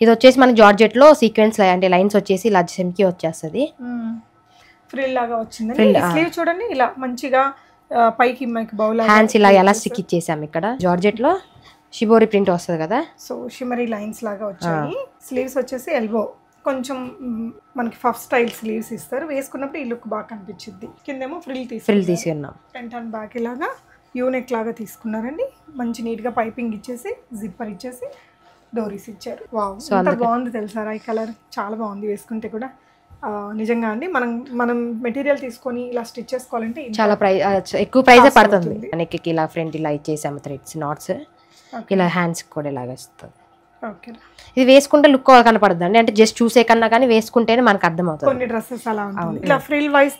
ఇది వచ్చేసి మనకి జార్జెట్లో సీక్వెన్స్ అంటే లైన్స్ వచ్చేసి ఇలా సెమ్కి వచ్చేస్తుంది. ఫ్రిల్ లాగా ఆ. స్లీవ్ చూడండి ఇలా మంచిగా పైకి బౌల్ హ్యాండ్స్ ఇలా ఎలా స్టిక్ ఇచ్చేసాము ఇక్కడ. జార్జెట్లో షిబోరి ప్రింట్ వస్తుంది కదా? సో షిమరీ లైన్స్ లాగా వచ్చాయి. స్లీవ్స్ వచ్చేసి ఎల్బో కొంచెం మనకి ఫఫ్ స్టైల్ స్లీవ్స్ ఇస్తారు. వేసుకున్నప్పుడు ఈ లుక్ బాగా కనిపించింది కిందేమో ఫ్రిల్ ఫ్రిల్ తీసుకు తీసుకున్నాం. ఫ్రంట్ అండ్ బ్యాక్ ఇలాగా యూనెక్ లాగా తీసుకున్నారండి. మంచి నీట్గా పైపింగ్ ఇచ్చేసి జిప్పర్ ఇచ్చేసి డోరీస్ ఇచ్చారు. వావ్. ఎంత బాగుంది తెలుసా ఈ కలర్ చాలా బాగుంది వేసుకుంటే కూడా. నిజంగా అండి మనం మనం మెటీరియల్ తీసుకొని ఇలా స్టిచ్ చేసుకోవాలంటే చాలా ప్రైస్ ఎక్కువ ప్రైజే పడుతుంది. నెక్కి ఇలా ఫ్రంట్ ఇలా ఇచ్చేసాము థ్రెడ్స్ నాట్స్. ఇలా హ్యాండ్స్ కూడా ఇలాగ వస్తుంది. ఇది వేసుకుంటే లుక్ కనపడదు అండి అంటే జస్ట్ చూసే కన్నా కానీ వేసుకుంటేనే మనకు అర్థమవుతుంది. కొన్ని డ్రెస్సెస్ అలా ఇలా frill wise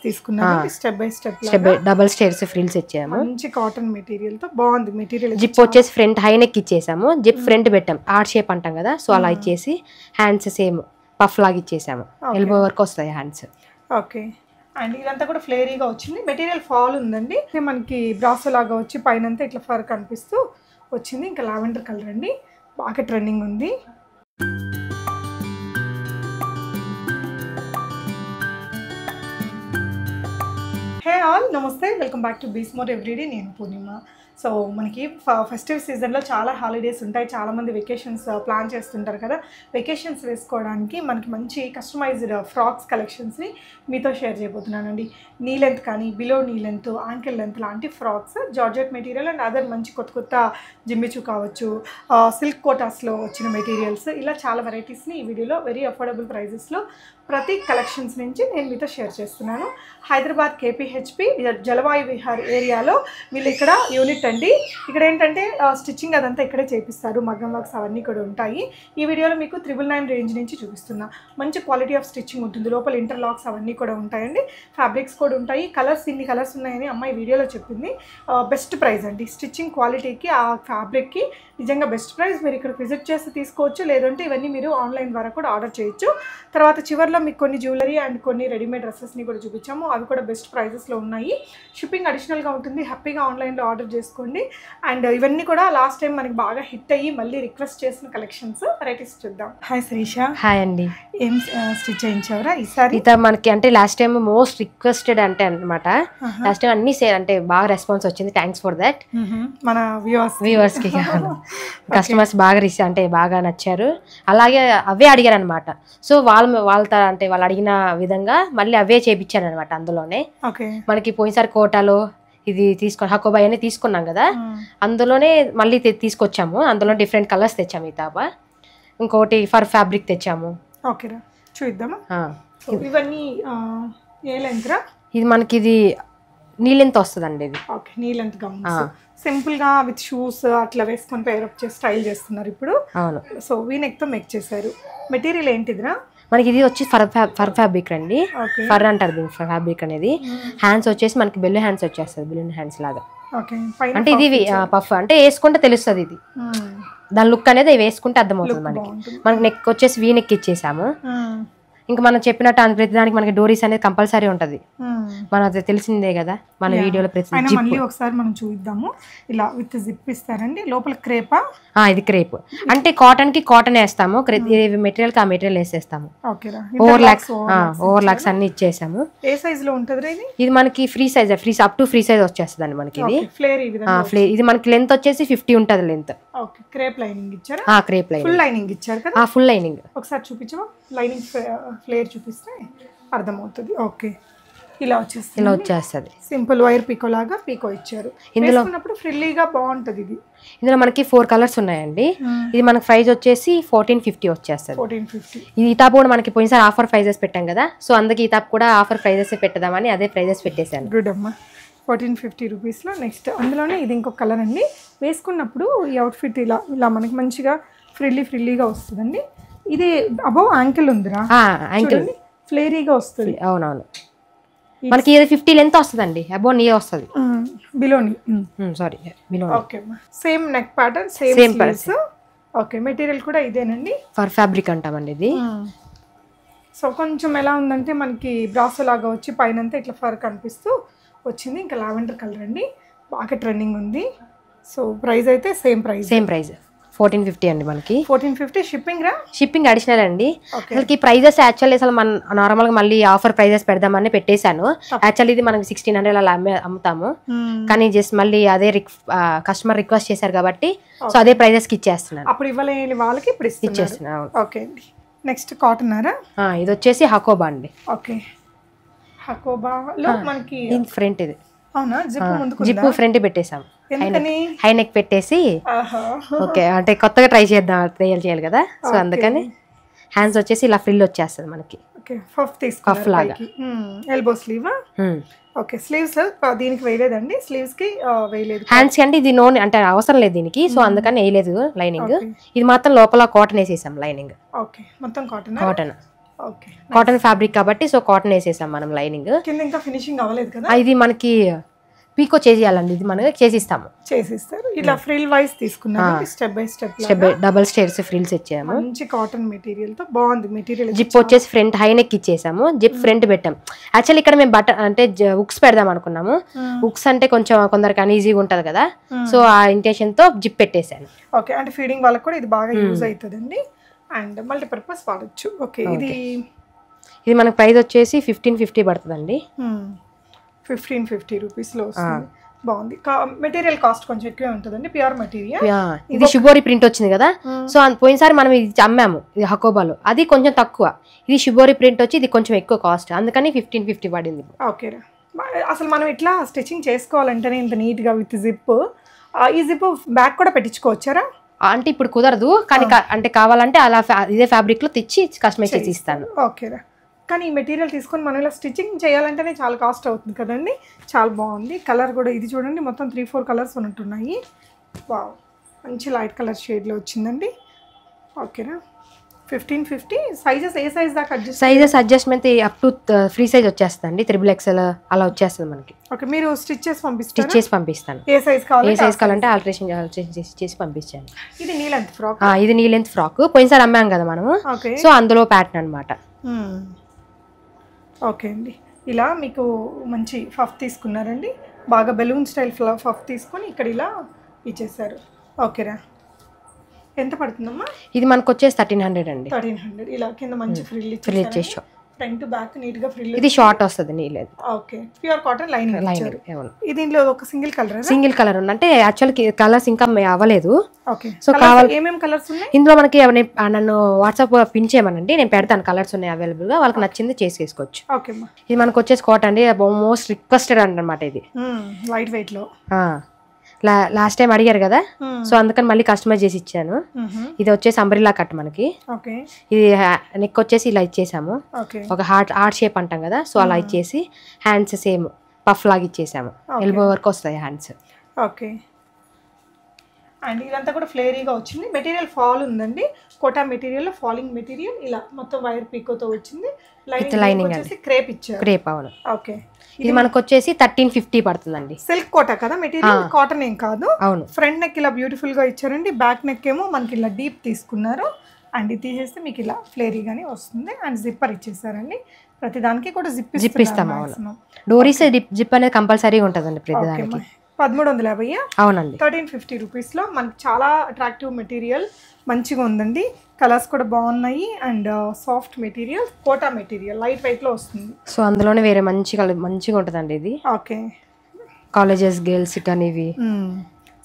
step by step step double stairs frills ఇచ్చాము మంచి కాటన్ మెటీరియల్తో బాగుంది. మెటీరియల్ జిప్ వచ్చేసి ఫ్రంట్ హై నెక్ ఇచ్చేసాము. జిప్ ఫ్రంట్ పెట్టాం. ఆర్ట్ షేప్ అంటాం కదా. సో అలా ఇచ్చేసి హ్యాండ్స్ సేమ్ పఫ్ లాగా ఇచ్చేసాము. ఎల్బో వరకు వస్తాయి హ్యాండ్స్. ఓకే. అండ్ ఇదంతా కూడా ఫ్లేరీగా వచ్చింది. మెటీరియల్ ఫాల్ ఉందండి. మనకి బ్రాసో లాగా వచ్చి పైన ఇట్లా ఫర్ కనిపిస్తూ వచ్చింది. ఇంకా లావెండర్ కలర్ అండి. బాగా ట్రెండింగ్ ఉంది. హే ఆల్ నమస్తే. వెల్కమ్ బ్యాక్ టు బీస్మోర్ ఎవ్రీడే నేను పూర్ణిమ. సో మనకి ఫెస్టివ్ సీజన్లో చాలా హాలిడేస్ ఉంటాయి. చాలామంది వెకేషన్స్ ప్లాన్ చేస్తుంటారు కదా. వెకేషన్స్ వేసుకోవడానికి మనకి మంచి కస్టమైజ్డ్ ఫ్రాక్స్ కలెక్షన్స్ని మీతో షేర్ చేయబోతున్నానండి. నీ లెంత్ కానీ below knee length ankle length లాంటి frocks georgette material and other మంచి కొత్త కొత్త జిమ్మిచు కావచ్చు uh, సిల్క్ కోటాస్లో వచ్చిన మెటీరియల్స్ ఇలా చాలా వెరైటీస్ని ఈ వీడియోలో వెరీ అఫోర్డబుల్ ప్రైజెస్లో ప్రతి కలెక్షన్స్ నుంచి నేను మీతో షేర్ చేస్తున్నాను. హైదరాబాద్ కేపీహెచ్పి జలవాయు విహార్ ఏరియాలో వీళ్ళు ఇక్కడ యూనిట్ అండి. ఇక్కడ ఏంటంటే స్టిచ్చింగ్ అదంతా ఇక్కడే చేపిస్తారు. మగ్గం వర్క్స్ అవన్నీ కూడా ఉంటాయి. ఈ వీడియోలో మీకు త్రిబుల్ నైన్ రేంజ్ నుంచి చూపిస్తున్నా. మంచి క్వాలిటీ ఆఫ్ స్టిచ్చింగ్ ఉంటుంది. లోపల ఇంటర్లాక్స్ అవన్నీ కూడా ఉంటాయండి. ఫ్యాబ్రిక్స్ కూడా ఉంటాయి. కలర్స్ ఇన్ని కలర్స్ ఉన్నాయని అమ్మాయి వీడియోలో చెప్పింది. బెస్ట్ ప్రైస్ అండి. స్టిచ్చింగ్ క్వాలిటీకి ఆ ఫ్యాబ్రిక్కి నిజంగా బెస్ట్ ప్రైస్ మీరు ఇక్కడ విజిట్ చేసి తీసుకోవచ్చు లేదంటే ఇవన్నీ మీరు ఆన్లైన్ ద్వారా కూడా ఆర్డర్ చేయొచ్చు. తర్వాత చివరిలో మీకు కొన్ని జ్యువెలరీ అండ్ కొన్ని రెడీమేడ్ డ్రెస్సెస్ని కూడా చూపించాము. అవి కూడా బెస్ట్ ప్రైజెస్లో ఉన్నాయి. షిప్పింగ్ అడిషనల్గా ఉంటుంది. హ్యాపీగా ఆన్లైన్లో ఆర్డర్ చేసుకోండి. అండ్ ఇవన్నీ కూడా లాస్ట్ టైం మనకి బాగా హిట్ అయ్యి మళ్ళీ రిక్వెస్ట్ చేసిన కలెక్షన్స్. వెరైటీస్ చూద్దాం. హాయ్ శ్రీష. హాయ్ అండి. ఏం స్టిచ్ చేయించావరా ఈసారి? ఇత మనకి అంటే లాస్ట్ టైం మోస్ట్ రిక్వెస్టెడ్ అంటే అనమాట లాస్ట్ టైం అన్ని అంటే బాగా రెస్పాన్స్ వచ్చింది. Thanks for that. మన వ్యూవర్స్ వ్యూవర్స్కి కస్టమర్స్ బాగా రిసీవ్ అంటే బాగా నచ్చారు. అలాగే అవే అడిగారు అనమాట సో వాళ్ళ వాళ్ళతో అంటే వాళ్ళు అడిగిన విధంగా మళ్ళీ అవే చేపించారు అనమాట అందులోనే మనకి పోయినసారి కోటాలో ఇది తీసుకొని హకోబాయ్ అని తీసుకున్నాం కదా. అందులోనే మళ్ళీ తీసుకొచ్చాము. అందులో డిఫరెంట్ కలర్స్ తెచ్చాము ఈ తాప ఇంకోటి ఫర్ ఫ్యాబ్రిక్ తెచ్చాము. ఓకేరా చూద్దామా? ఇవన్నీ ఏ లెంత్ ఇది మనకి ఇది నీళ్ళెంత వస్తుందండి ఇది? ఓకే నీ లెంత్ సింపుల్గా విత్ షూస్ అట్లా వేసుకొని పేరప్ చేసి స్టైల్ చేస్తున్నారు ఇప్పుడు. అవును. సో వీనెక్తో మేక్ చేశారు. మెటీరియల్ ఏంటిదిరా? మనకి ఇది వచ్చి ఫర్ ఫర్ ఫ్యాబ్రిక్ అండి ఫర్ అంటారు దీని ఫ్యాబ్రిక్ అనేది. హ్యాండ్స్ వచ్చేసి మనకి బెల్లు హ్యాండ్స్ వచ్చేస్తుంది బెలూన్ హ్యాండ్స్ లాగా. అంటే ఇది పఫ్ అంటే వేసుకుంటే తెలుస్తుంది ఇది. మ్మ్. దాని లుక్ అనేది వేసుకుంటే అర్థమవుతుంది మనకి. మనకి నెక్ వచ్చేసి వీ నెక్ ఇచ్చేసాము. మ్మ్. ఇంకా మనం చెప్పినట్టు అన్- ప్రతిదానికి మనకి డోరీస్ అనేది కంపల్సరీ ఉంటుంది. మ్మ్. మనది తెలిసిందే కదా మన వీడియోలో ప్రతి మళ్ళీ ఒకసారి మనం చూద్దాము. ఇలా విత్ జిప్ ఇస్తారండి. లోపల క్రేపా? ఇది క్రేప్. అంటే కాటన్కి కాటన్ వేస్తాము మెటీరియల్కి ఆ మెటీరియల్ వేసేస్తాము. ఓవర్ లాక్స్ ఓవర్ లాక్స్ అన్ని ఇచ్చేసాము. ఏ సైజ్లో ఉంటుంది ఇది? మనకి free size free up to free size వచ్చేస్తుంది మనకి ఇది. ఫ్లేర్ ఇది మనకి లెంత్ వచ్చేసి ఫిఫ్టీ ఉంటుంది లెంత్. క్రేప్ లైనింగ్ ఇచ్చారా? క్రేప్ ఫుల్ లైనింగ్ ఇచ్చారు ఫుల్ లైనింగ్. ఒకసారి చూపించవా? లైనింగ్ ఫ్లేర్ చూపిస్తే అర్థమవుతుంది. ఓకే. ఇలా వచ్చేస్తుంది. ఇలా వచ్చేస్తుంది. సింపుల్ వైర్ పీకో లాగా పీకో ఇచ్చారు. వేసుకున్నప్పుడు ఫ్రిల్లీగా బాగుంటది ఇది. ఇందులో మనకి ఫోర్ కలర్స్ ఉన్నాయండి. ఇది మనకి ప్రైస్ వచ్చేసి ఫోర్టీన్ ఫిఫ్టీ వచ్చేస్తుంది. ఫోర్టీన్ ఫిఫ్టీ ఇది టాప్ కూడా మనకి పోయినసారి ఆఫర్ ప్రైజెస్ పెట్టాం కదా. సో అందుకే ఈ టాప్ కూడా ఆఫర్ ప్రైజెస్ పెట్టదామని అదే ప్రైజెస్ పెట్టేశాను. గుడ్ అమ్మా. ఫోర్టీన్ ఫిఫ్టీ రూపీస్లో నెక్స్ట్. అందులోనే ఇది ఇంకొక కలర్ అండి. వేసుకున్నప్పుడు ఈ అవుట్ఫిట్ ఇలా ఇలా మనకి మంచిగా ఫ్రిల్లీ ఫ్రిల్లీగా వస్తుందండి. ఇది అబౌవ్ యాంకిల్ ఉందిరా? యాంకిల్ ఫ్లేరీగా వస్తుంది. అవునవును. మనకి ఇది ఫిఫ్టీ లెంత్ వస్తుందండి అబో నీ వస్తుంది. Below knee sorry below okay same neck pattern same sleeves okay material కూడా ఇదేనండి. ఫర్ ఫ్యాబ్రిక్ అంటామండి ఇది. సో కొంచెం ఎలా ఉందంటే మనకి బ్రాసో లాగా వచ్చి పైన ఇట్లా ఫర్ కనిపిస్తూ వచ్చింది. ఇంకా లావెండర్ కలర్ అండి. బాగా ట్రెండింగ్ ఉంది. సో ప్రైస్ అయితే same price same price fourteen fifty అండి మనకి. ఫోర్టీన్ ఫిఫ్టీ షిప్పింగ్ రా? షిప్పింగ్ అడిషనల్ అండి. ఓకే. అసలుకి ప్రైజెస్ యాక్చువల్లీ అసలు మన నార్మల్గా మళ్ళీ ఆఫర్ ప్రైజెస్ పెడదామని పెట్టేశాను. యాక్చువల్లీ ఇది మనకి సిక్స్టీన్ హండ్రెడ్ అలా అమ్మే అమ్ముతాము. కానీ జస్ట్ మళ్ళీ అదే కస్టమర్ రిక్వెస్ట్ చేశారు కాబట్టి సో అదే ప్రైజెస్కి ఇచ్చేస్తున్నాను. అప్పుడు ఇవ్వలేని వాళ్ళకి ఇప్పుడు ఇచ్చేస్తున్నాను ఓకే అండి. నెక్స్ట్ కాటన్ ఇది వచ్చేసి హకోబా అండి. ఓకే. హకోబాలో మనకి ఫ్రంట్ ఇది. అవునా? జిప్ ముందుకు జిప్ ఫ్రంట్ పెట్టేసాం హై నెక్ పెట్టేసి ఓకే అంటే కొత్తగా ట్రై చేద్దాం ట్రయల్ చేయాలి కదా? సో అందుకని హ్యాండ్స్ వచ్చేసి ఇలా ఫ్రిల్ వచ్చేస్తుంది మనకి. లాగా. Elbow slew. ఓకే స్లీవ్స్ దీనికి వేయలేదండి? స్లీవ్స్కి వేయలేదు. హ్యాండ్స్కి అంటే ఇది నోన్ అంటే అవసరం లేదు దీనికి. సో అందుకని వేయలేదు లైనింగ్. ఇది మాత్రం లోపల కాటన్ వేసేసాం లైనింగ్. ఓకే మొత్తం కాటన్ కాటన్ కాటన్ ఫ్యాబ్రిక్ కాబట్టి సో కాటన్ వేసేసాం మనం లైనింగ్ ఇంకా ఫినిషింగ్ అవ్వలేదు కదా? ఇది మనకి పీకో చేసేయాలండి. ఇది మనకి చేసిస్తాము. చేసిస్తారు. ఇట్లా ఫ్రిల్ వైస్ తీసుకున్నారు step by step step double stairs frills ఇచ్చాము మంచి కాటన్ మెటీరియల్తో బాగుంది మెటీరియల్ జిప్ వచ్చేసి ఫ్రంట్ హై నెక్ ఇచ్చేసాము. జిప్ ఫ్రంట్ పెట్టాం. యాక్చువల్లీ ఇక్కడ మేము బట్ట అంటే ఉక్స్ పెడదాం అనుకున్నాము. ఉక్స్ అంటే కొంచెం కొందరికి అన్ఈజీగా ఉంటది కదా. సో ఆ ఇంటెన్షన్తో జిప్ పెట్టేశాను. ఓకే అంటే ఫీడింగ్ వాళ్ళకి కూడా ఇది బాగా యూజ్ అవుతుందండి. అండ్ మల్టీపర్పస్ వాడచ్చు. ఓకే ఇది ఇది మనకి ప్రైస్ వచ్చేసి ఫిఫ్టీన్ ఫిఫ్టీ పడుతుందండి. ఫిఫ్టీన్ ఫిఫ్టీ రూపీస్లో వస్తుంది. బాగుంది. మెటీరియల్ కాస్ట్ కొంచెం ఎక్కువే ఉంటుందండి ప్యూర్ మెటీరియల్. ఇది షిబోరి ప్రింట్ వచ్చింది కదా. సో పోయినసారి మనం ఇది అమ్మాము ఇది హకోబాలో. అది కొంచెం తక్కువ. ఇది షిబోరి ప్రింట్ వచ్చి ఇది కొంచెం ఎక్కువ కాస్ట్. అందుకని ఫిఫ్టీన్ ఫిఫ్టీ పడింది. ఓకే అసలు మనం ఇట్లా స్టిచ్చింగ్ చేసుకోవాలంటేనే ఇంత నీట్గా విత్ జిప్. ఈ జిప్ బ్యాక్ కూడా పెట్టించుకోవచ్చారా అంటే ఇప్పుడు కుదరదు కానీ అంటే కావాలంటే అలా ఇదే ఫ్యాబ్రిక్లో తెచ్చి కస్టమైజ్ చేసి ఇస్తాను ఓకేరా కానీ ఈ మెటీరియల్ తీసుకొని మనం ఇలా స్టిచ్చింగ్ చేయాలంటేనే చాలా కాస్ట్ అవుతుంది కదండి. చాలా బాగుంది. కలర్ కూడా ఇది చూడండి మొత్తం త్రీ ఫోర్ కలర్స్ ఉన్నట్టున్నాయి. వావ్! మంచి లైట్ కలర్ షేడ్లో వచ్చిందండి. ఓకేనా ఫిఫ్టీన్ ఫిఫ్టీ సైజెస్ ఏ సైజ్ దాకా adjust sizes adjustment up to free size వచ్చేస్తుంది త్రిబుల్ ఎక్స్ఎల్ అలా వచ్చేస్తుంది మనకి. ఓకే మీరు స్టిచ్ చేసి పంపిస్తారు? స్టిచ్ చేసి పంపిస్తాను. ఏ సైజ్ ఏ కావాలి సైజ్ కావాలంటే ఆల్టరేషన్ ఆల్టరేషన్ చేసి చేసి పంపించాను. ఇది నీ లెంత్ ఫ్రాక్ ఇది నీ లెంత్ ఫ్రాక్ పోయినసారి అమ్మాం కదా మనము. ఓకే. సో అందులో ప్యాటర్న్ అనమాట ఓకే అండి. ఇలా మీకు మంచి ఫఫ్ తీసుకున్నారండి. బాగా బెలూన్ స్టైల్ ఫ్ల ఫఫ్ తీసుకొని ఇక్కడ ఇలా ఇచ్చేసారు. ఓకేరా. ఎంత పడుతుందమ్మా? ఇది మనకు వచ్చేసి థర్టీన్ హండ్రెడ్ అండి. థర్టీన్ హండ్రెడ్ ఇలా కింద మంచి ఫ్రిల్ ఫ్రిల్ ఇచ్చేసాం. ఫ్రంట్ బ్యాక్ నీట్గా ఫ్రిల్ ఇది షార్ట్ వస్తుంది knee length okay. Pure cotton line అవును. ఇది దీంట్లో ఒక సింగిల్ కలర్ సింగిల్ కలర్ ఉంది. అంటే యాక్చువల్ కలర్స్ ఇంకా అవ్వలేదు. ఓకే. సో ఏమేమి కలర్స్ ఉన్నాయి? ఇందులో మనకి నన్ను వాట్సాప్ పిన్ చేయమనండి. నేను పెడతాను కలర్స్ ఉన్నాయి అవైలబుల్గా వాళ్ళకి నచ్చింది చేసేసుకోవచ్చు. ఓకే ఇది మనకు వచ్చేసి కోట్ అండి మోస్ట్ రిక్వెస్టెడ్ అనమాట ఇది. లైట్ వెయిట్లో. లాస్ట్ టైం అడిగారు కదా. సో అందుకని మళ్ళీ కస్టమైజ్ చేసి ఇచ్చాను. ఇది వచ్చేసి అంబ్రిలా కట్ మనకి. ఓకే. ఇది నెక్ వచ్చేసి ఇలా ఇచ్చేసాము. ఒక హార్ట్ హార్ట్ షేప్ అంటాం కదా సో అలా ఇచ్చేసి హ్యాండ్స్ సేమ్ పఫ్ లాగా ఇచ్చేసాము. ఎల్బో వరకు వస్తాయి హ్యాండ్స్ ఓకే. అండ్ ఇదంతా కూడా ఫ్లేరీగా వచ్చింది. మెటీరియల్ ఫాల్ ఉందండి. కోటా మెటీరియల్ ఫాలింగ్ మెటీరియల్ ఇలా మొత్తం వైర్ పీకోతో వచ్చింది. లైనింగ్ వచ్చేసి క్రేప్ ఇచ్చారు. క్రేప్ అవును. ఓకే. ఇది మనకు వచ్చేసి థర్టీన్ ఫిఫ్టీ పడుతుందండి. సిల్క్ కోటా కదా? మెటీరియల్ కాటన్ ఏం కాదు. అవును. ఫ్రంట్ నెక్ ఇలా బ్యూటిఫుల్గా ఇచ్చారండి. బ్యాక్ నెక్ ఏమో మనకి ఇలా డీప్ తీసుకున్నారు. అండ్ ఇది తీసేస్తే మీకు ఇలా ఫ్లేరీగానే వస్తుంది. అండ్ జిప్పర్ ఇచ్చేసారండి. ప్రతి దానికి కూడా జిప్ Zip ఇస్తాం, డోరీస్ జిప్ అనేది కంపల్సరీగా ఉంటుందండి ప్రతి దానికి పదమూడు వందల యాభై అవునండి. థర్టీన్ ఫిఫ్టీ రూపీస్లో మనకి చాలా అట్రాక్టివ్ మెటీరియల్ మంచిగా ఉందండి. కలర్స్ కూడా బాగున్నాయి and soft material Kota material light వెయిట్లో వస్తుంది. సో అందులోనే వేరే మంచి కలర్ మంచిగా ఉంటుందండి ఇది. ఓకే. కాలేజెస్ గర్ల్స్ కానీ ఇవి.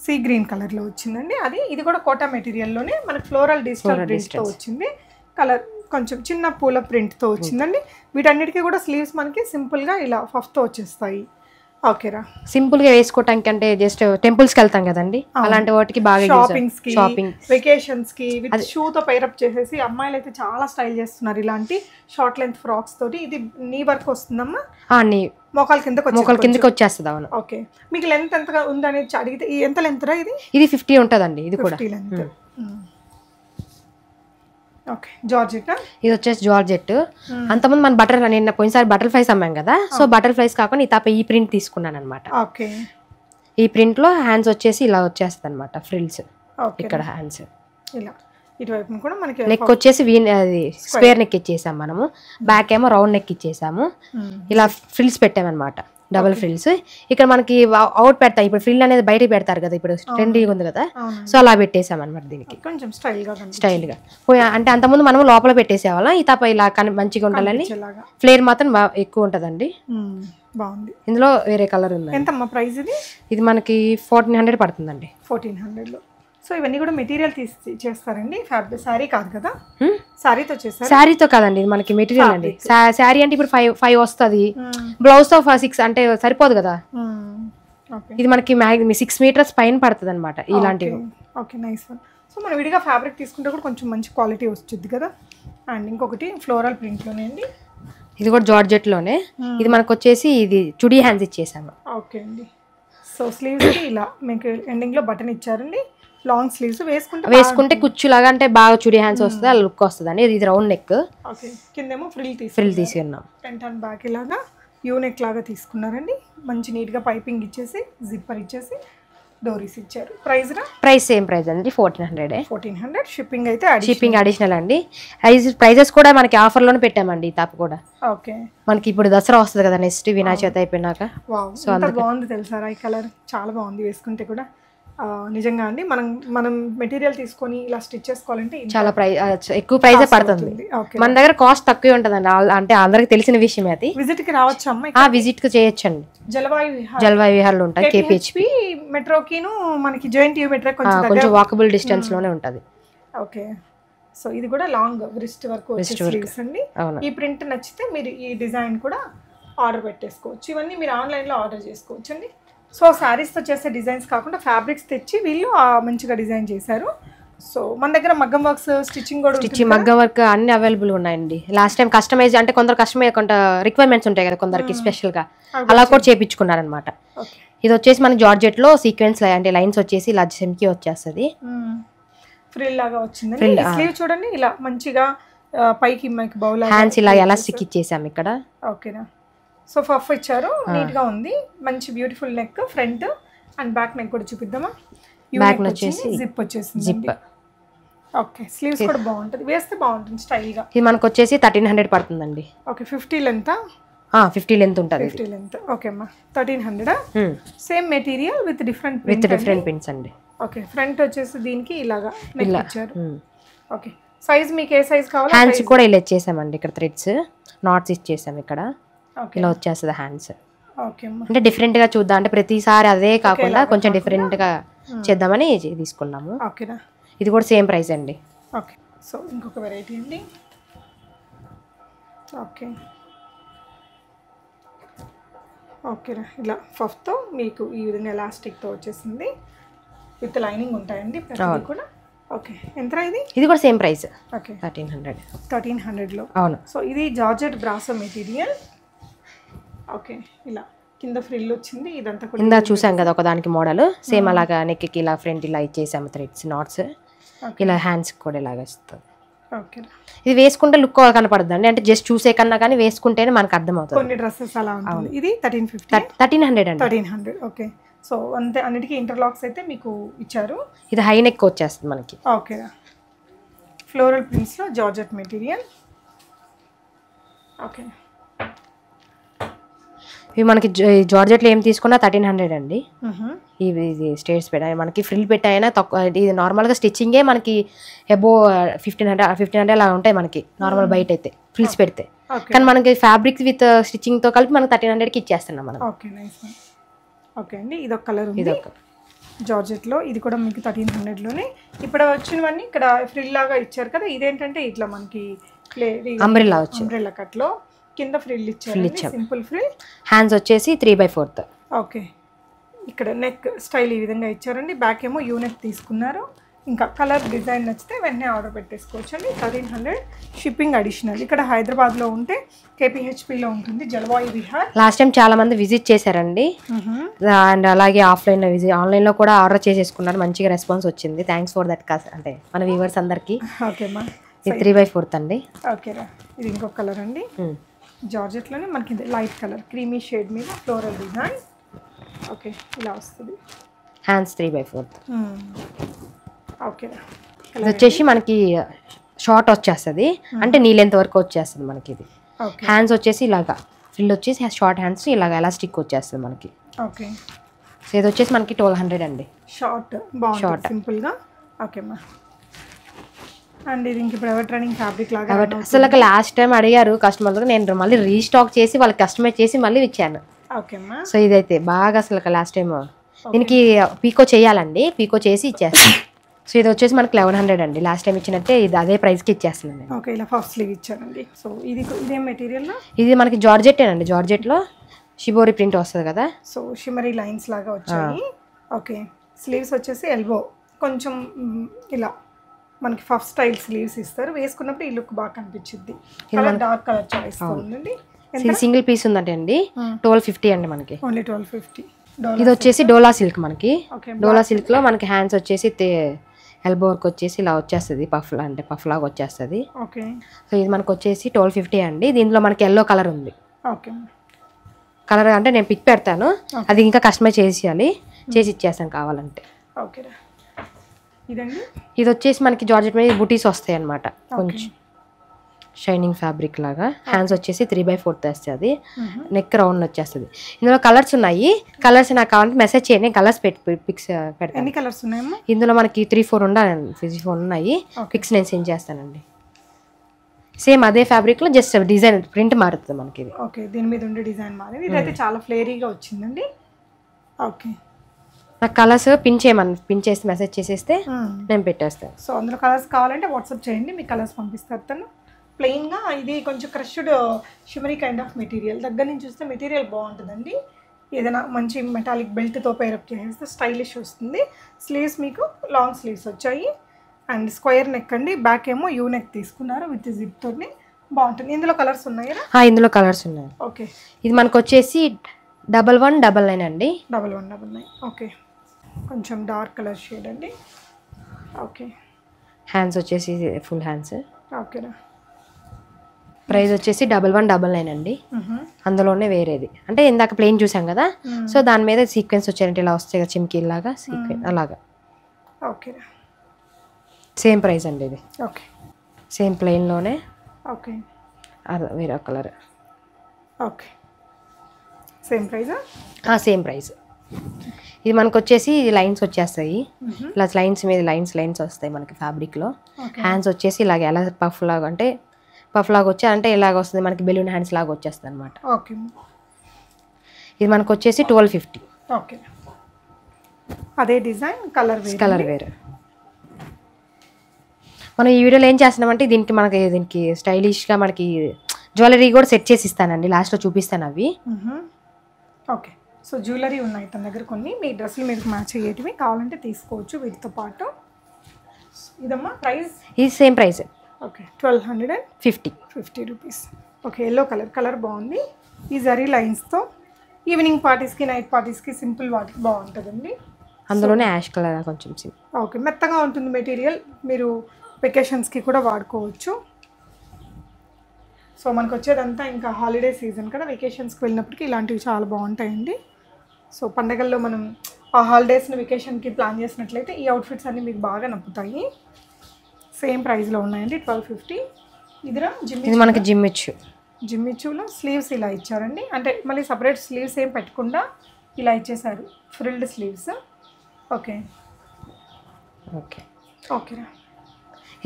సీ గ్రీన్ కలర్లో వచ్చిందండి అది. ఇది కూడా కోటా మెటీరియల్లోనే మనకి ఫ్లోరల్ డిజిటల్ ప్రింట్తో వచ్చింది. కలర్ కొంచెం చిన్న పూల ప్రింట్తో వచ్చిందండి. వీటన్నిటికీ కూడా స్లీవ్స్ మనకి సింపుల్గా ఇలా ఫఫ్తో వచ్చేస్తాయి. ఓకేరా సింపుల్గా వేసుకోవటానికి అంటే జస్ట్ టెంపుల్స్కి వెళ్తాం కదండి అలాంటి వాటికి బాగా షాపింగ్స్కి షాపింగ్ వెకేషన్స్కి విత్ షూ తో పైరప్ చేసేసి అమ్మాయిలు అయితే చాలా స్టైల్ చేస్తున్నారు ఇలాంటి షార్ట్ లెంత్ ఫ్రాక్స్ తోటి. ఇది నీ వరకు వస్తుందమ్మా? అన్ని మోకాల కిందకి వచ్చి మొక్కల కిందకి వచ్చేస్తుంది అవును. ఓకే. మీకు లెంత్ ఎంత ఉందనేది అడిగితే ఎంత లెంత్ రా ఇది? ఇది ఫిఫ్టీ ఉంటుందండి ఇది కూడా. లెంత్ ఇది వచ్చేసి జార్జెట్. అంతమంది మన బటర్ నిన్న పోయినసారి బటర్ ఫ్లైస్ అమ్మాం కదా. సో బటర్ ఫ్లైస్ కాకుండా ఈ తప్ప ఈ ప్రింట్ తీసుకున్నాను అనమాట ఓకే. ఈ ప్రింట్లో హ్యాండ్స్ వచ్చేసి ఇలా వచ్చేస్తుంది అనమాట ఫ్రిల్స్ ఇక్కడ హ్యాండ్స్. ఇలా. ఇటువైపు కూడా మనకి నెక్ వచ్చేసి అది స్క్వేర్. నెక్ ఇచ్చేసాం మనము. బ్యాక్ ఏమో రౌండ్ నెక్ ఇచ్చేసాము. ఇలా ఫ్రిల్స్ పెట్టామన్నమాట. డబుల్ ఫ్రిల్స్ ఇక్కడ మనకి అవుట్ పెడతాం. ఇప్పుడు ఫ్రిల్ అనేది బయట పెడతారు కదా ఇప్పుడు ట్రెండీగా ఉంది కదా. సో అలా పెట్టేసాం అనమాట దీనికి. కొంచెం స్టైల్గా పోయి- అంటే అంతకుముందు మనం లోపల పెట్టేసేవాళ్ళం. ఈ తప్ప ఇలా మంచిగా ఉండాలని ఫ్లేర్ మాత్రం ఎక్కువ ఉంటుందండి. బాగుంది. ఇందులో వేరే కలర్ ఉంది ఎంతమ్మా ప్రైస్ ఇది? ఇది మనకి ఫోర్టీన్ హండ్రెడ్ పడుతుందండి. ఫోర్టీన్ హండ్రెడ్లో సో ఇవన్నీ కూడా మెటీరియల్ తీసి చేస్తారండి. ఫ్యాబ్రిక్ శారీ కాదు కదా? శారీతో చేస్తారు శారీతో కాదండి ఇది మనకి మెటీరియల్ అండి. శారీ అంటే ఇప్పుడు ఫైవ్ ఫైవ్ వస్తుంది. బ్లౌజ్తో సిక్స్ అంటే సరిపోదు కదా? ఓకే. ఇది మనకి సిక్స్ మీటర్స్ పైన పడుతుంది అనమాట ఇలాంటివి. ఓకే. Nice one. సో మనం విడిగా ఫ్యాబ్రిక్ తీసుకుంటే కూడా కొంచెం మంచి క్వాలిటీ వస్తుంది కదా? అండ్ ఇంకొకటి ఫ్లోరల్ ప్రింట్లోనే అండి. ఇది కూడా జార్జెట్లోనే ఇది మనకు వచ్చేసి ఇది చుడీ హ్యాండ్స్ ఇచ్చేసాము. ఓకే అండి. సో స్లీవ్స్కి ఇలా మీకు ఎండింగ్లో బటన్ ఇచ్చారండి. లాంగ్ స్లీవ్స్ వేసుకుంటే వేసుకుంటే కుచ్చులాగా అంటే బాగా చుడీ హ్యాండ్స్ వస్తుంది అలా లుక్ వస్తుంది అండి ఇది రౌండ్ నెక్ ఓకే కిందేమో ఫ్రిల్ తీసి ఫ్రిల్ తీసుకున్నాం ఫ్రంట్ అండ్ బ్యాక్ ఇలాగా యూ నెక్ లాగా తీసుకున్నారండి. మంచి నీట్గా పైపింగ్ ఇచ్చేసి జిప్పర్ ఇచ్చేసి డోరీస్ ఇచ్చారు. ప్రైస్ రా? ప్రైస్ సేమ్ ప్రైస్ అండి fourteen hundred fourteen hundred shipping అయితే షిప్పింగ్ అడిషనల్ అండి. ప్రైజెస్ కూడా మనకి ఆఫర్లోనే పెట్టామండి ఈ తాప కూడా. ఓకే మనకి ఇప్పుడు దసరా వస్తుంది కదా నెక్స్ట్ వినాయక చవితి అయిపోయినాక. వావ్ ఎంత బాగుంది తెలుసా ఈ కలర్ చాలా బాగుంది వేసుకుంటే కూడా. నిజంగా అండి. మనం మనం మెటీరియల్ తీసుకొని ఇలా స్టిచ్ చేసుకోవాలంటే చాలా ప్రైస్ ఎక్కువ ప్రైజే పడుతుంది. మన దగ్గర కాస్ట్ తక్కువే ఉంటుందండి. అంటే అందరికి తెలిసిన విషయం అది. విజిట్కి రావచ్చు అమ్మ ఆ విజిట్కు చేయొచ్చండి. జలవాయు జల్వాయు విహార్లో ఉంటాయి కేపీహెచ్ కేపీహెచ్పి మెట్రోకిను మనకి జైంట్ యూ మెట్రో కొంచెం వాకబుల్ డిస్టెన్స్లోనే ఉంటది. ఓకే. సో ఇది కూడా లాంగ్ రిస్ట్ వరకు అండి. ఈ ప్రింట్ నచ్చితే మీరు ఈ డిజైన్ కూడా ఆర్డర్ పెట్టేసుకోవచ్చు. ఇవన్నీ మీరు ఆన్లైన్లో ఆర్డర్ చేసుకోవచ్చు అండి సో శారీస్తో చేసే డిజైన్స్ కాకుండా ఫ్యాబ్రిక్స్ తెచ్చి వీళ్ళు మంచిగా డిజైన్ చేశారు. సో మన దగ్గర మగ్గం వర్క్స్ స్టిచ్చింగ్ కూడా ఉంటుంది స్టిచ్ మగ్గ వర్క్ అన్ని అవైలబుల్ ఉన్నాయండి. లాస్ట్ టైం కస్టమైజ్ అంటే కొందరు కస్టమైజ్ కొంత రిక్వైర్మెంట్స్ ఉంటాయి కదా కొందరికి స్పెషల్గా. అలా కూడా చేపించుకున్నారనమాట ఇది వచ్చేసి మనకి జార్జెట్లో సీక్వెన్స్ అంటే లైన్స్ వచ్చేసి ఇలా సెమ్కి వచ్చేస్తుంది. ఫ్రిల్ లాగా వచ్చిందండి. స్లీవ్ చూడండి ఇలా మంచిగా పైకి బౌల్ హ్యాండ్స్ ఇలా ఎలా స్టిక్ ఇచ్చేసాం ఇక్కడ. ఓకేనా సో ఫఫ్ ఇచ్చారు. నీట్గా ఉంది. మంచి beautiful neck front and back neck కూడా చూపిద్దామా? నెక్ వచ్చేసి జిప్ వచ్చేసింది జిప్ ఓకే. స్లీవ్స్ కూడా బాగుంటుంది. వేస్తే బాగుంటుంది స్టైల్గా ఇది మనకు వచ్చేసి థర్టీన్ హండ్రెడ్ పడుతుందండి. Okay. Fifty length? Fifty length ఉంటుంది ఫిఫ్టీ లెంత్. ఓకే అమ్మా. Thirteen hundred? Same material with different with different pins అండి. ఓకే. ఫ్రంట్ వచ్చేసి దీనికి ఇలాగా నెక్ ఇచ్చారు. ఓకే. సైజ్ మీకు ఏ సైజ్ కావాలో హ్యాండ్స్ కూడా ఇలా ఇచ్చేసామండి ఇక్కడ థ్రెడ్స్. నాట్స్ ఇచ్చేసాం ఇక్కడ. ఇలా వచ్చేస్తుంది హ్యాండ్స్ ఓకే అమ్మా. అంటే డిఫరెంట్గా చూద్దాం. అంటే ప్రతిసారి అదే కాకుండా కొంచెం డిఫరెంట్గా చేద్దామని తీసుకున్నాము. ఓకేనా? ఇది కూడా సేమ్ ప్రైస్ అండి. ఓకే. సో ఇంకొక వెరైటీ అండి. ఓకే. ఓకేనా? ఇలా ఫఫ్తో మీకు ఈ విధంగా ఎలాస్టిక్తో వచ్చేసింది. విత్ లైనింగ్ ఉంటాయండి కూడా. ఓకే. ఎంత ఇది? ఇది కూడా same price okay. Thirteen hundred thirteen హండ్రెడ్లో అవును. సో ఇది జార్జెట్ బ్రాసో మెటీరియల్. ఓకే ఇలా. కింద ఫ్రిల్ వచ్చింది ఇదంతా కూడా ఇందా చూసాం కదా ఒక దానికి మోడల్. సేమ్ అలాగా నెక్కి ఇలా ఫ్రంట్ ఇలా ఇచ్చేసాము థ్రెడ్స్ నాట్స్. ఇలా హ్యాండ్స్ కూడా ఇలాగ ఇస్తుంది ఓకే. ఇది వేసుకుంటే లుక్ కనపడద్దు అండి అంటే జస్ట్ చూసే కన్నా కానీ వేసుకుంటేనే మనకు అర్థమవుతుంది. కొన్ని డ్రెస్సెస్ అలా ఉంటుంది. ఇది థర్టీన్ ఫిఫ్టీ? థర్టీన్ హండ్రెడ్ అండి. Thirteen hundred okay. సో అంతే అన్నిటికీ ఇంటర్లాక్స్ అయితే మీకు ఇచ్చారు. ఇది హై నెక్ వచ్చేస్తుంది మనకి. ఓకే. ఫ్లోరల్ ప్రింట్స్లో జార్జెట్ మెటీరియల్. ఓకే. ఇవి మనకి జార్జెట్లో ఏం తీసుకున్నా థర్టీన్ హండ్రెడ్ అండి. ఇవి ఇది స్టేట్స్ పెట్టాయి మనకి ఫ్రిల్ పెట్టాయినా తక్కువ ఇది నార్మల్గా స్టిచ్చింగే మనకి above fifteen hundred fifteen hundred అలా ఉంటాయి మనకి నార్మల్ బయట అయితే ఫ్రిల్స్ పెడితే. కానీ మనకి ఫ్యాబ్రిక్ విత్ స్టిచ్చింగ్తో కలిపి మనకి థర్టీన్ హండ్రెడ్కి ఇచ్చేస్తున్నాం మనం. ఓకే అండి ఇదొక కలర్ ఉంది. ఇదొక జార్జెట్లో ఇది కూడా మీకు థర్టీన్ హండ్రెడ్లోనే. ఇప్పుడు వచ్చినవన్నీ ఇక్కడ ఫ్రిల్ లాగా ఇచ్చారు కదా ఇదేంటంటే ఇట్లా మనకి అంబ్రిల్లా వచ్చి అంబ్రెల్లా కట్లో. కింద ఫ్రిల్ ఇచ్చారు సింపుల్ ఫ్రిల్. హ్యాండ్స్ వచ్చేసి త్రీ బై ఫోర్త్ ఓకే. ఇక్కడ నెక్ స్టైల్ ఈ విధంగా ఇచ్చారండి. బ్యాక్ ఏమో యూ నెక్ తీసుకున్నారు. ఇంకా కలర్ డిజైన్ నచ్చితే వెంటనే ఆర్డర్ పెట్టేసుకోవచ్చు అండి థర్టీన్ హండ్రెడ్ షిప్పింగ్ అడిషనల్ ఇక్కడ హైదరాబాద్లో ఉంటే కేపీహెచ్పిలో ఉంటుంది జలవాయు విహార్. లాస్ట్ టైం చాలా మంది విజిట్ చేశారండి. అండ్ అలాగే ఆఫ్లైన్లో విజిట్ ఆన్లైన్లో కూడా ఆర్డర్ చేసేసుకున్నారు. మంచిగా రెస్పాన్స్ వచ్చింది. థ్యాంక్స్ ఫర్ దట్ కాస్ అంటే మన వ్యూవర్స్ అందరికీ. ఓకేమ్మా ఇది త్రీ బై ఫోర్త్ అండి. ఓకేరా. ఇది ఇంకొక కలర్ అండి. జార్జెట్లోనే మనకి ఇది లైట్ కలర్ క్రీమీ షేడ్ మీద ఫ్లోరల్ డిజైన్. ఓకే ఇలా వస్తుంది. హ్యాండ్స్ త్రీ బై ఫోర్త్ ఓకేరా ఇది వచ్చేసి మనకి షార్ట్ వచ్చేస్తుంది. అంటే నీ లెంత్ వరకు వచ్చేస్తుంది మనకి ఇది. ఓకే. హ్యాండ్స్ వచ్చేసి ఇలాగా. ఫ్రిల్ వచ్చేసి షార్ట్ హ్యాండ్స్ ఇలాగ ఎలాస్టిక్ వచ్చేస్తుంది మనకి. ఓకే. సో ఇది వచ్చేసి మనకి ట్వెల్వ్ హండ్రెడ్ అండి. Short Short. సింపుల్గా. ఓకే అమ్మా అండ్. ఇది ఇంక ఇప్పుడు ఎవర్ ట్రైనింగ్ ఫ్యాబ్రిక్ లాగా కాబట్టి అసలు లాస్ట్ టైం అడిగారు కస్టమర్లు నేను మళ్ళీ రీస్టాక్ చేసి వాళ్ళకి కస్టమైజ్ చేసి మళ్ళీ ఇచ్చాను. ఓకే అమ్మా. సో ఇదైతే బాగా అసలు లాస్ట్ టైం దీనికి పీకో చేయాలండి. పీకో చేసి ఇచ్చేస్తాను. సో ఇది వచ్చేసి మనకి లెవెన్ హండ్రెడ్ అండి. లాస్ట్ టైం ఇచ్చినట్టే ఇది అదే ప్రైస్కి ఇచ్చేస్తున్నాను నేను. ఓకే ఇలా ఫస్ట్ స్లీవ్ ఇచ్చారండి సో ఇది ఇదేం మెటీరియల్ ఇది మనకి జార్జెట్టేనండి జార్జెట్లో షిబోరి ప్రింట్ వస్తుంది కదా? సో షిమరీ లైన్స్ లాగా వచ్చాయి. ఓకే స్లీవ్స్ వచ్చేసి ఎల్బో కొంచెం ఇలా. మనకి ఫస్ట్ స్టైల్ స్లీవ్స్ ఇస్తారు. వేసుకున్నప్పుడు ఈ లుక్ బాగా కనిపించింది డార్క్ కలర్ చాయిస్ ఉందండి. సింగిల్ పీస్ ఉందంటే అండి ట్వెల్వ్ ఫిఫ్టీ అండి మనకి. ఓన్లీ ట్వెల్వ్ ఫిఫ్టీ ఇది వచ్చేసి డోలా సిల్క్ మనకి. డోలా సిల్క్లో మనకి హ్యాండ్స్ వచ్చేసి ఎల్బో వర్క్ వచ్చేసి ఇలా వచ్చేస్తుంది. పఫ్ అంటే పఫ్ లాగా వచ్చేస్తుంది. ఓకే సో ఇది మనకు వచ్చేసి ట్వెల్వ్ ఫిఫ్టీ అండి. దీంట్లో మనకి ఎల్లో కలర్ ఉంది. ఓకే కలర్ అంటే నేను పిక్ పెడతాను. అది ఇంకా కస్టమైజ్ చేసేయాలి చేసి ఇచ్చేస్తాను కావాలంటే. ఓకే ఇదండి? ఇది వచ్చేసి మనకి జార్జెట్ మీద బుటీస్ వస్తాయి అనమాట కొంచెం షైనింగ్ ఫ్యాబ్రిక్ లాగా. హ్యాండ్స్ వచ్చేసి త్రీ బై ఫోర్త్ వస్తుంది నెక్ రౌండ్ వచ్చేస్తుంది. ఇందులో కలర్స్ ఉన్నాయి. కలర్స్ నాకు కావాలంటే మెసేజ్ చేయండి. కలర్స్ పెట్టి పిక్స్ పెడతాను. ఎన్ని కలర్స్ ఉన్నాయమ్మా? ఇందులో మనకి త్రీ ఫోర్ ఉండాలండి ఫిజీ ఫోర్ ఉన్నాయి. పిక్స్ నేను సెండ్ చేస్తానండి. సేమ్ అదే ఫ్యాబ్రిక్లో జస్ట్ డిజైన్ ప్రింట్ మారుతుంది మనకి ఇది. ఓకే. దీని మీద ఉండే డిజైన్ మాది ఇదైతే చాలా ఫ్లేరీగా వచ్చిందండి. ఓకే. నాకు కలర్స్ పిన్ చేయమని పిన్ చేసి మెసేజ్ చేసేస్తే నేను పెట్టేస్తాను. సో అందులో కలర్స్ కావాలంటే వాట్సాప్ చేయండి మీ కలర్స్ పంపిస్తారు తను ప్లెయిన్గా ఇది కొంచెం crushed shimmery kind of material దగ్గర నుంచి చూస్తే మెటీరియల్ బాగుంటుందండి. ఏదైనా మంచి మెటాలిక్ బెల్ట్తో పేరప్ చేసేస్తే స్టైలిష్ వస్తుంది. స్లీవ్స్ మీకు లాంగ్ స్లీవ్స్ వచ్చాయి. అండ్ స్క్వేర్ నెక్ అండి. బ్యాక్ ఏమో యూ నెక్ తీసుకున్నారు విత్ జిప్ తోటి బాగుంటుంది. ఇందులో కలర్స్ ఉన్నాయా? ఆ, ఇందులో కలర్స్ ఉన్నాయి. ఓకే ఇది మనకు వచ్చేసి డబల్ వన్ డబల్ నైన్ అండి. Double one double nine okay కొంచెం డార్క్ కలర్ షేడ్ అండి. ఓకే. హ్యాండ్స్ వచ్చేసి ఫుల్ హ్యాండ్స్ ఓకేనా. ప్రైస్ వచ్చేసి డబల్ వన్ డబల్ నైన్ అండి. అందులోనే వేరేది. అంటే ఇందాక ప్లెయిన్ చూసాం కదా? సో దాని మీద సీక్వెన్స్ వచ్చారంటే ఇలా వస్తాయి కదా చిమ్కీ లాగా సీక్వెన్స్ అలాగా. ఓకేనా. సేమ్ ప్రైస్ అండి ఇది. ఓకే. సేమ్ ప్లెయిన్లోనే ఓకే. అది వేరే కలర్ ఓకే. సేమ్ ప్రైజా సేమ్ ప్రైస్ ఇది మనకు వచ్చేసి లైన్స్ వచ్చేస్తాయి. ఇలా లైన్స్ మీద లైన్స్ లైన్స్ వస్తాయి మనకి ఫ్యాబ్రిక్లో. హ్యాండ్స్ వచ్చేసి ఇలాగ ఎలా పఫ్ లాగా అంటే పఫ్ లాగా వచ్చి అంటే ఇలాగ వస్తుంది మనకి బెలూన్ హ్యాండ్స్ లాగా వచ్చేస్తుంది అనమాట ఓకే. ఇది మనకు వచ్చేసి ట్వెల్వ్ ఫిఫ్టీ. ఓకే. అదే డిజైన్ కలర్ వేరే. కలర్ వేరే. మనం ఈ వీడియోలో ఏం చేస్తున్నామంటే దీనికి మనకి దీనికి స్టైలిష్గా మనకి జ్యువెలరీ కూడా సెట్ చేసి ఇస్తానండి. లాస్ట్లో చూపిస్తాను అవి. ఓకే. సో జ్యువెలరీ ఉన్నాయి తన దగ్గర కొన్ని. మీ డ్రెస్సులు మీకు మ్యాచ్ అయ్యేటివి కావాలంటే తీసుకోవచ్చు వీటితో పాటు. ఇదమ్మా ప్రైస్? ఇది same price. Okay twelve hundred and fifty. Fifty rupees. Okay yellow colour colour బాగుంది. ఈ జరీ లైన్స్తో ఈవినింగ్ పార్టీస్కి నైట్ పార్టీస్కి సింపుల్ వాటికి బాగుంటుందండి. అందులోనే యాష్ కలర్ కొంచెం. ఓకే మెత్తగా ఉంటుంది మెటీరియల్. మీరు వెకేషన్స్కి కూడా వాడుకోవచ్చు. సో మనకు వచ్చేదంతా ఇంకా హాలిడే సీజన్ కదా వెకేషన్స్కి వెళ్ళినప్పటికీ ఇలాంటివి చాలా బాగుంటాయండి. సో పండగల్లో మనం ఆ హాలిడేస్ని వెకేషన్కి ప్లాన్ చేసినట్లయితే ఈ అవుట్ఫిట్స్ అన్నీ మీకు బాగా నప్పుతాయి. సేమ్ ప్రైస్లో ఉన్నాయండి ట్వెల్వ్ ఫిఫ్టీ ఇదిరా జిమ్ ఇది మనకి జిమ్ ఇచ్చు. జిమ్ ఇచ్చులో స్లీవ్స్ ఇలా ఇచ్చారండి. అంటే మళ్ళీ సపరేట్ స్లీవ్స్ ఏం పెట్టకుండా ఇలా ఇచ్చేసారు ఫ్రిల్డ్ స్లీవ్స్ ఓకే. ఓకే. ఓకేరా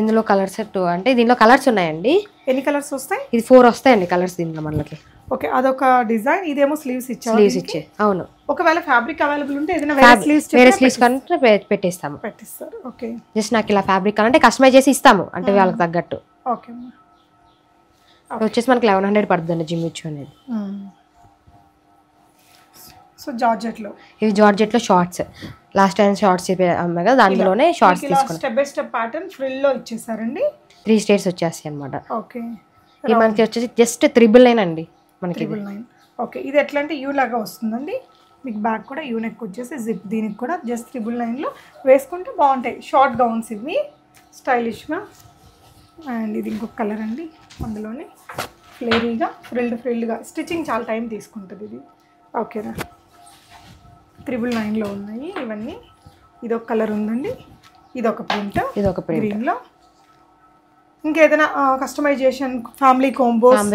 ఇందులో కలర్స్ టూ అంటే దీనిలో కలర్స్ ఉన్నాయండి. ఎన్ని కలర్స్ వస్తాయి? ఇది ఫోర్ వస్తాయండి కలర్స్ దీంట్లో మనకి. ఓకే అదొక డిజైన్ ఇదేమో స్లీవ్స్ ఇచ్చారు స్లీవ్స్ ఇచ్చే అవును. ఒకవేళ ఫ్యాబ్రిక్ అవైలబుల్ ఉంటే ఏదైనా వేరే స్లీవ్స్ వేరే స్లీవ్స్ కంటే పెట్టేస్తాము. పెట్టిస్తారు ఓకే. జస్ట్ నాకు ఇలా ఫ్యాబ్రిక్ అంటే కస్టమైజ్ చేసి ఇస్తాము అంటే వాళ్ళకి తగ్గట్టు. ఓకే వచ్చేసి మనకి లెవెన్ హండ్రెడ్ పడుతుంది జిమ్ ఇచ్చు అనేది. సో జార్జెట్లో? ఇవి జార్జెట్లో షార్ట్స్ లాస్ట్ టైం షార్ట్స్ అమ్మాయి కదా దాంట్లోనే షార్ట్స్ తీసుకున్నాం. స్టెప్ బై స్టెప్ ప్యాటర్న్ ఫ్రిల్లో ఇచ్చేసారండి? త్రీ స్టేట్స్ వచ్చేస్తాయి అనమాట ఓకే. ఇది మనకి వచ్చేసి జస్ట్ త్రిబుల్ నైన్ అండి. మనకి ఓకే ఇది ఎట్లా అంటే యూ లాగా వస్తుందండి? మీకు బ్యాక్ కూడా యూ నెక్ వచ్చేసి జిప్ దీనికి కూడా జస్ట్ త్రిబుల్ నైన్లో వేసుకుంటే బాగుంటాయి. షార్ట్ గౌన్స్ ఇవి. స్టైలిష్గా అండ్ ఇది ఇంకొక కలర్ అండి. అందులోనే ఫ్లేరీగా ఫ్రిల్డ్ ఫ్రిల్డ్గా స్టిచ్చింగ్ చాలా టైం తీసుకుంటుంది ఇది. ఓకేనా త్రిబుల్ నైన్లో ఉన్నాయి ఇవన్నీ. ఇది ఒక కలర్ ఉందండి. ఇది ఒక ప్రింట్. ఇది ఒక ప్రింట్ గ్రీన్లో ఇంకేదైనా customization family combos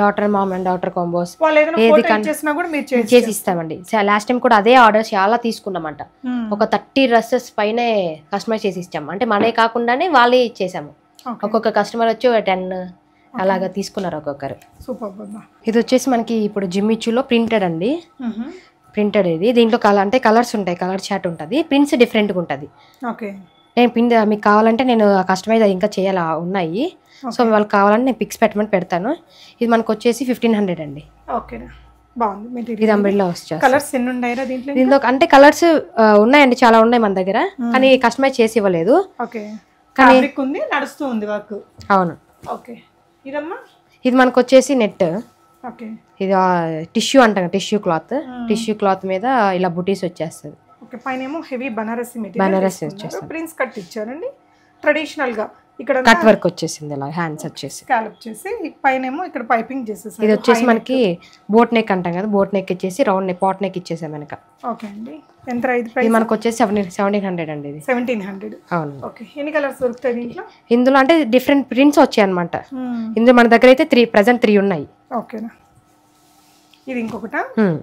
daughter mom and daughter combos వాళ్ళు ఏదైనా చేసినా కూడా మీరు చేసి ఇస్తామండి. లాస్ట్ టైం కూడా అదే ఆర్డర్స్ చాలా తీసుకున్నామంట. మ్మ్. ఒక థర్టీ డ్రెస్సెస్ పైనే కస్టమైజ్ చేసి ఇచ్చాము అంటే మనే కాకుండానే వాళ్ళే ఇచ్చేసాము. ఒక్కొక్క కస్టమర్ వచ్చి టెన్ అలాగా తీసుకున్నారు ఒక్కొక్కరు. సూపర్ ఇది వచ్చేసి మనకి ఇప్పుడు జిమ్మిచ్చులో ప్రింటెడ్ అండి. ప్రింటెడ్ ఇది. దీంట్లో కలర్ అంటే కలర్స్ ఉంటాయి. కలర్ చాట్ ఉంటుంది. ప్రింట్స్ డిఫరెంట్గా ఉంటుంది. ఓకే నేను పిన్ మీకు కావాలంటే నేను కస్టమైజ్ ఇంకా చేయాలి? ఉన్నాయి. సో వాళ్ళకి కావాలంటే నేను పిక్స్ పెట్టమని పెడతాను. ఇది మనకు వచ్చేసి ఫిఫ్టీన్ హండ్రెడ్ అండి. ఓకేనా? బాగుంది. ఇది అంబ్రిల్లా వచ్చేసి కలర్స్ ఎన్ని ఉన్నాయిరా దీంట్లో దీంట్లో అంటే కలర్స్ ఉన్నాయండి చాలా ఉన్నాయి మన దగ్గర. కానీ కస్టమైజ్ చేసి ఇవ్వలేదు. ఓకే. ఫ్యాబ్రిక్ ఉంది నడుస్తూ ఉంది వర్క్. అవును. ఓకే. ఇదమ్మా? ఇది మనకు వచ్చేసి నెట్. ఓకే. ఇది టిష్యూ అంటాం టిష్యూ క్లాత్ టిష్యూ క్లాత్ మీద ఇలా బుటీస్ వచ్చేస్తుంది. ఓకే పైన ఏమో heavy Banarasi Banarasi material prince cut ఇచ్చారండి. ట్రెడిషనల్గా ఇక్కడ కట్ వర్క్ వచ్చేసింది ఇలా హ్యాండ్స్ వచ్చేసి. స్కాలప్ చేసి పైన ఏమో ఇక్కడ పైపింగ్ చేసేసారు ఇది వచ్చేసి మనకి బోట్ నెక్ అంటాం కదా బోట్ నెక్ ఇచ్చేసి రౌండ్ నెక్ పాట్ నెక్ ఇచ్చేసాం వెనక. ఓకే అండి. ఎంత ఐదు ఇది ప్రైస్ మనకు వచ్చేసి సెవెంటీన్ సెవెంటీన్ హండ్రెడ్ అండి ఇది. సెవెంటీన్ హండ్రెడ్ అవును. ఓకే ఎన్ని కలర్స్ దొరుకుతాయి దీంట్లో? ఇందులో అంటే డిఫరెంట్ ప్రింట్స్ వచ్చాయి అనమాట ఇందులో మన దగ్గర అయితే త్రీ ప్రజెంట్ త్రీ ఉన్నాయి. ఓకేనా ఇది ఇంకొకటా? Hmm.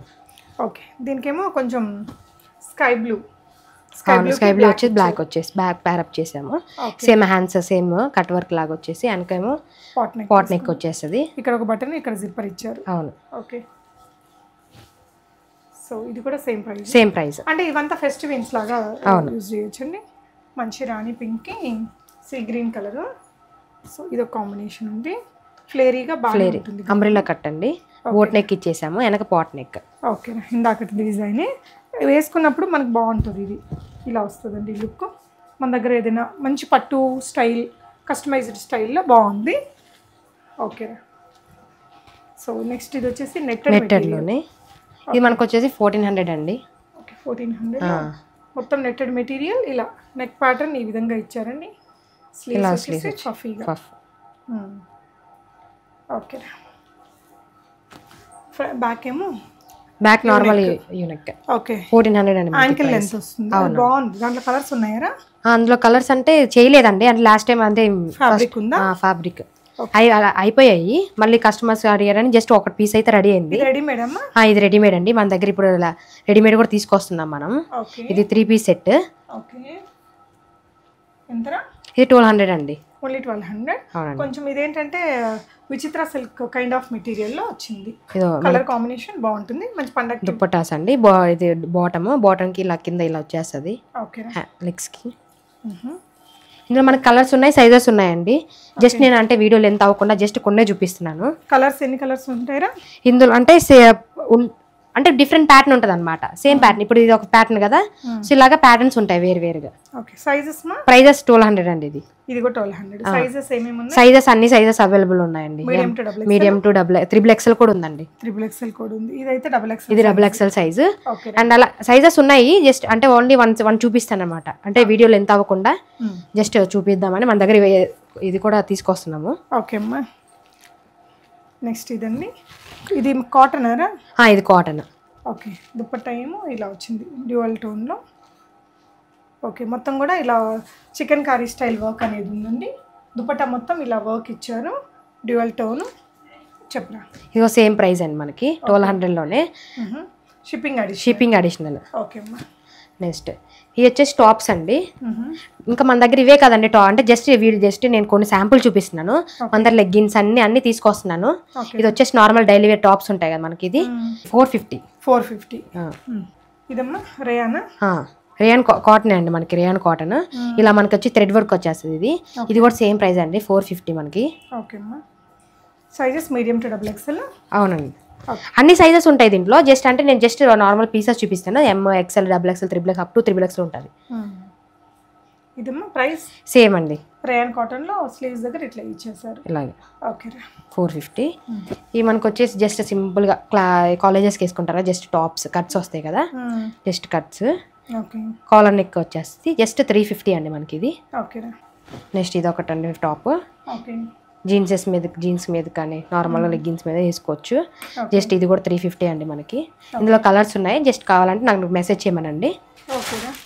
ఓకే దీనికేమో కొంచెం sky blue. Sky blue sky blue వచ్చేసి బ్లాక్ వచ్చేసి బ్యాక్ ప్యారప్ చేసాము. Same hands same cut work లాగా వచ్చేసి వెనకేమో పాట్ నెక్ పాట్ నెక్ వచ్చేస్తుంది. ఇక్కడ ఒక బటన్ ఇక్కడ జిప్పర్ ఇచ్చారు. అవును. ఓకే సో ఇది కూడా సేమ్ ప్రైస్ సేమ్ ప్రైస్ అంటే ఇవంతా ఫెస్టివల్స్ లాగా యూజ్ చేయొచ్చండి. మంచి రాణి పింక్కి సీ గ్రీన్ కలర్. సో ఇది ఒక కాంబినేషన్ ఉంది. ఫ్లేరీగా బాగా ఉంటుంది. అంబ్రిల్లా కట్ అండి. బోట్ నెక్ ఇచ్చేసాము. వెనక పాట్ నెక్ ఓకే ఇందాకటి డిజైన్ వేసుకున్నప్పుడు మనకు బాగుంటుంది ఇది. ఇలా వస్తుందండి లుక్. మన దగ్గర ఏదైనా మంచి పట్టు స్టైల్ కస్టమైజ్డ్ స్టైల్లో బాగుంది. ఓకే. సో నెక్స్ట్ ఇది వచ్చేసి నెట్టెడ్ నెట్టెడ్లోనే. ఇది మనకు వచ్చేసి ఫోర్టీన్ హండ్రెడ్ అండి. ఓకే ఫోర్టీన్ హండ్రెడ్ మొత్తం నెట్టెడ్ మెటీరియల్. ఇలా నెక్ ప్యాటర్న్ ఈ విధంగా ఇచ్చారండి. స్లీవ్స్ వచ్చేసి పఫీగా ఓకే. బ్యాక్ ఏమో back normal unique okay fourteen hundred అండి యాంకిల్. లెంత్ వస్తుంది. బాగుంది. దాంట్లో కలర్స్ ఉన్నాయరా? ఆ, అందులో కలర్స్ అంటే చేయలేదండి. అంటే లాస్ట్ టైం అంటే ఫ్యాబ్రిక్ ఉందా? ఫ్యాబ్రిక్ అయిపోయాయి. మళ్ళీ కస్టమర్స్ అడిగారని జస్ట్ ఒక పీస్ అయితే రెడీ అయింది. ఇది రెడీ మేడమ్మా ఆ, ఇది రెడీమేడ్ అండి. మన దగ్గర ఇప్పుడు రెడీమేడ్ కూడా తీసుకొస్తున్నాం మనం. ఓకే ఇది త్రీ పీస్ సెట్ ఓకే ఎంతరా? ఇది ట్వెల్వ్ హండ్రెడ్ అండి. ఓన్లీ ట్వెల్వ్ హండ్రెడ్ కొంచెం ఇదేంటంటే విచిత్ర సిల్క్ కైండ్ ఆఫ్ మెటీరియల్లో వచ్చింది. కలర్ కాంబినేషన్ బాగుంటుంది. మంచి పండగ దుప్పటాస్ అండి. ఇది బాటమ్ బాటమ్కి ఇలా కింద ఇలా వచ్చేస్తుంది. ఓకే లెగ్స్కి ఇందులో మనకి కలర్స్ ఉన్నాయి సైజెస్ ఉన్నాయండి. జస్ట్ నేను అంటే వీడియో లెంత్ అవ్వకుండా జస్ట్ కొన్నే చూపిస్తున్నాను. కలర్స్ ఎన్ని కలర్స్ ఉంటాయరా? ఇందులో అంటే అంటే డిఫరెంట్ ప్యాటర్న్ ఉంటుంది అనమాట సేమ్ ప్యాటర్న్ ఇప్పుడు ఇది ఒక ప్యాటర్న్ కదా. సో ఇలాగా ప్యాటర్న్స్ ఉంటాయి వేరు వేరుగా. ఓకే సైజెస్ మా? ప్రైజెస్ ట్వెల్వ్ హండ్రెడ్ అండి ఇది. సైజెస్ అన్ని సైజెస్ అవైలబుల్ ఉన్నాయండి. Medium to double triple XL కూడా ఉందండి. త్రిబుల్ ఎక్స్ఎల్ కోడ్ ఉంది. ఇదైతే డబుల్ ఎక్స్ఎల్ ఇది డబుల్ ఎక్సెల్ సైజు అండ్ అలా సైజెస్ ఉన్నాయి. జస్ట్ అంటే ఓన్లీ వన్ వన్ చూపిస్తాను అనమాట అంటే వీడియోలో ఎంత అవ్వకుండా జస్ట్ చూపిద్దామని మన దగ్గర ఇది కూడా తీసుకొస్తున్నాము. ఓకే అమ్మా. నెక్స్ట్ ఇదండి. ఇది కాటన్ అరా ఆ, ఇది కాటన్. ఓకే దుప్పట్టా ఏమో ఇలా వచ్చింది డ్యూయల్ టోన్లో. ఓకే మొత్తం కూడా ఇలా చికెన్ కర్రీ స్టైల్ వర్క్ అనేది ఉందండి. దుపట్టా మొత్తం ఇలా వర్క్ ఇచ్చారు డ్యూయల్ టోన్. చెప్పరా? ఇదిగో సేమ్ ప్రైస్ అండి మనకి twelve హండ్రెడ్లోనే. Shipping addition shipping additional. Okay అమ్మా. నెక్స్ట్. ఇవి వచ్చేసి టాప్స్ అండి. ఇంకా మన దగ్గర ఇవే కదండి టా అంటే జస్ట్ వీడి జస్ట్ నేను కొన్ని శాంపుల్ చూపిస్తున్నాను. దగ్గర లెగ్గిన్స్ అన్ని అన్ని తీసుకొస్తున్నాను. ఇది వచ్చేసి నార్మల్ డైలీ వేర్ టాప్స్ ఉంటాయి కదా మనకి ఇది. Four fifty. Four fifty. ఇదమ్మా రేయానా? రేయాన్ కాటన్ అండి మనకి రేయాన్ కాటన్. ఇలా మనకి వచ్చి థ్రెడ్ వర్క్ వచ్చేస్తుంది ఇది. ఇది కూడా సేమ్ ప్రైస్ అండి ఫోర్ ఫిఫ్టీ మనకి. ఓకే అమ్మా. Sizes medium to double XL అవునండి. అన్ని సైజెస్ ఉంటాయి దీంట్లో. జస్ట్ అంటే నేను జస్ట్ నార్మల్ పీసెస్ చూపిస్తాను. M XL double XL triple X up to triple XL ఉంటుంది. ప్రైస్ సేమ్ అండి. రేయాన్ కాటన్లో స్లీవ్స్ దగ్గర ఇట్లా ఇచ్చేసారు ఇలాగే. ఓకే ఫోర్ ఫిఫ్టీ ఇవి మనకు వచ్చేసి జస్ట్ సింపుల్గా క్లా కాలేజెస్కి వేసుకుంటారా జస్ట్ టాప్స్ కట్స్ వస్తాయి కదా? Just cuts okay collar neck వచ్చేసి జస్ట్ త్రీ ఫిఫ్టీ అండి మనకి ఇది ఓకే నెక్స్ట్ ఇది ఒకటి అండి టాప్ ఓకే జీన్సెస్ మీద జీన్స్ మీద కానీ నార్మల్గా లెగ్గిన్స్ మీద వేసుకోవచ్చు. జస్ట్ ఇది కూడా త్రీ ఫిఫ్టీ అండి మనకి. ఇందులో కలర్స్ ఉన్నాయి. జస్ట్ కావాలంటే నాకు మెసేజ్ చేయమనండి.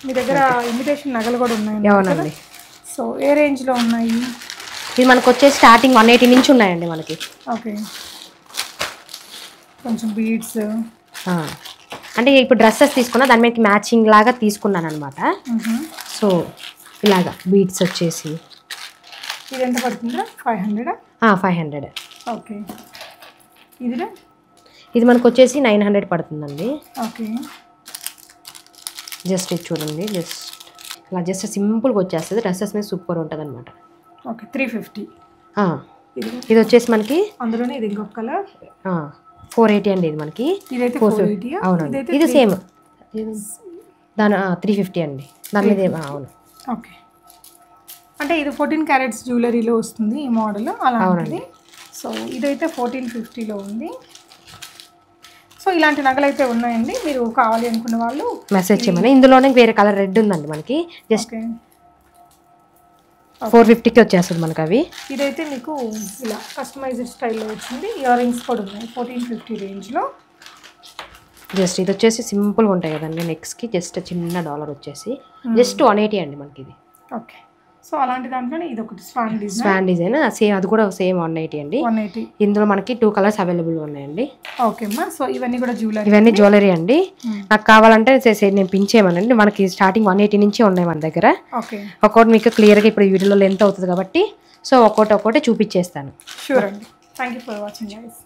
మీ దగ్గర ఇమిటేషన్ నగలు కూడా ఉన్నాయి అవునండి. సో ఏ రేంజ్లో ఉన్నాయి? ఇది మనకు వచ్చేసి స్టార్టింగ్ వన్ ఎయిటీ నుంచి ఉన్నాయండి మనకి. ఓకే కొంచెం బీడ్స్. అంటే ఇప్పుడు డ్రెస్సెస్ తీసుకున్నా దాని మీద మ్యాచింగ్ లాగా తీసుకున్నాను అనమాట సో ఇలాగా బీడ్స్ వచ్చేసి. ఇది ఎంత పడుతుందా ఫైవ్ హండ్రెడా ఫైవ్ హండ్రెడ్ ఓకే. ఇదిరా? ఇది మనకు వచ్చేసి నైన్ హండ్రెడ్ పడుతుందండి. ఓకే. జస్ట్ ఇది చూడండి జస్ట్ ఇలా జస్ట్ సింపుల్గా వచ్చేస్తుంది. డ్రెస్సెస్ మీద సూపర్ ఉంటుంది అనమాట ఓకే త్రీ ఫిఫ్టీ ఇది వచ్చేసి మనకి అందులోనే ఇది ఇంకొక కలర్. ఫోర్ ఎయిటీ అండి ఇది మనకి. అవునండి. ఇది సేమ్. దాని త్రీ ఫిఫ్టీ అండి. దాని మీద అవును. ఓకే. అంటే ఇది ఫోర్టీన్ క్యారెట్స్ జ్యువెలరీలో వస్తుంది ఈ మోడల్ అలాంటిది. సో ఇదైతే ఫోర్టీన్ ఫిఫ్టీలో ఉంది. సో ఇలాంటి నగలు అయితే ఉన్నాయండి. మీరు కావాలి అనుకున్న వాళ్ళు మెసేజ్ చేయమని ఇందులోనే వేరే కలర్ రెడ్ ఉందండి మనకి. జస్ట్ ఫోర్ ఫిఫ్టీకి వచ్చేస్తుంది మనకి అవి. ఇదైతే మీకు ఇలా కస్టమైజ్డ్ స్టైల్లో వచ్చింది. ఇయర్ రింగ్స్ కూడా ఉన్నాయి ఫోర్టీన్ ఫిఫ్టీ రేంజ్లో జస్ట్ ఇది వచ్చేసి సింపుల్గా ఉంటాయి కదండి నెక్స్ట్కి జస్ట్ చిన్న డాలర్ వచ్చేసి. జస్ట్ వన్ ఎయిటీ అండి మనకి ఇది. ఓకే సో అలాంటి దాంట్లోనే ఇది ఒకటి swan design. Span design. Same అది కూడా సేమ్ వన్ ఎయిటీ అండి. One eighty. ఇందులో మనకి టూ కలర్స్ అవైలబుల్ ఉన్నాయండి. ఓకే అమ్మా. సో ఇవన్నీ కూడా జ్యువెలరీ ఇవన్నీ జ్యువెలరీ అండి. నాకు కావాలంటే నేను పించేయమనండి మనకి స్టార్టింగ్ వన్ ఎయిటీ నుంచి ఉన్నాయి మన దగ్గర. ఓకే. ఒక్కొక్కటి మీకు క్లియర్గా ఇప్పుడు వీడియోలో లెంత్ అవుతుంది కాబట్టి సో ఒక్కొక్కటి ఒక్కొక్కటి చూపించేస్తాను. షూర్ అండి. Thank you for watching guys